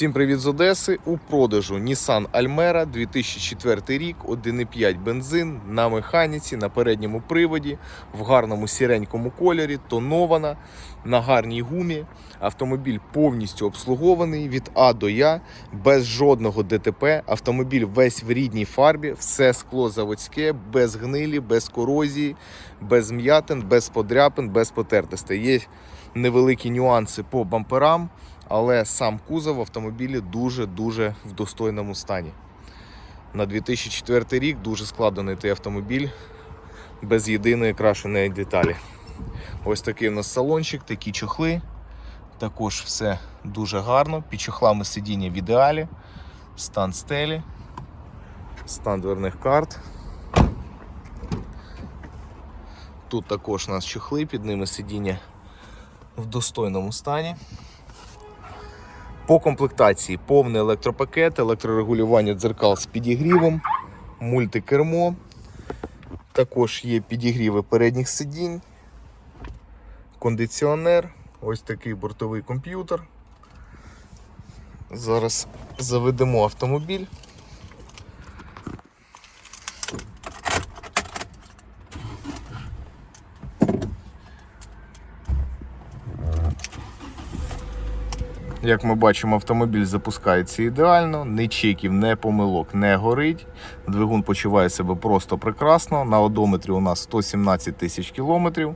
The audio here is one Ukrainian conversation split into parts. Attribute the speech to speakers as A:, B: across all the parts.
A: Всім привіт з Одеси. У продажу Nissan Almera 2004 рік, 1,5 бензин на механіці, на передньому приводі, в гарному сіренькому кольорі, тонована, на гарній гумі. Автомобіль повністю обслугований від А до Я, без жодного ДТП. Автомобіль весь в рідній фарбі, все скло заводське, без гнилі, без корозії, без м'ятин, без подряпин, без потертостей. Є невеликі нюанси по бамперам але сам кузов в автомобілі дуже-дуже в достойному стані. На 2004 рік дуже складно знайти автомобіль без єдиної крашеної деталі. Ось такий у нас салончик, такі чохли. Також все дуже гарно. Під чохлами сидіння в ідеалі, стан стелі, стан дверних карт. Тут також у нас чохли, під ними сидіння в достойному стані. По комплектації повний електропакет, електрорегулювання дзеркал з підігрівом, мультикермо. Також є підігріви передніх сидінь, кондиціонер, ось такий бортовий комп'ютер. Зараз заведемо автомобіль. Як ми бачимо, автомобіль запускається ідеально, ні чеків, ні помилок не горить. Двигун почуває себе просто прекрасно. На одометрі у нас 117 тисяч кілометрів.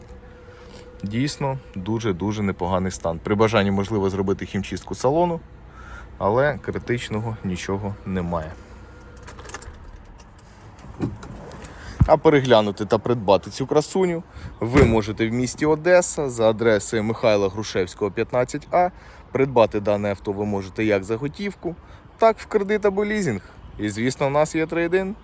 A: Дійсно, дуже-дуже непоганий стан. При бажанні можливо зробити хімчистку салону, але критичного нічого немає. А переглянути та придбати цю красуню ви можете в місті Одеса за адресою Михайла Грушевського, 15А. Придбати дане авто ви можете як за готівку, так в кредит або лізинг. І звісно, у нас є трейдин.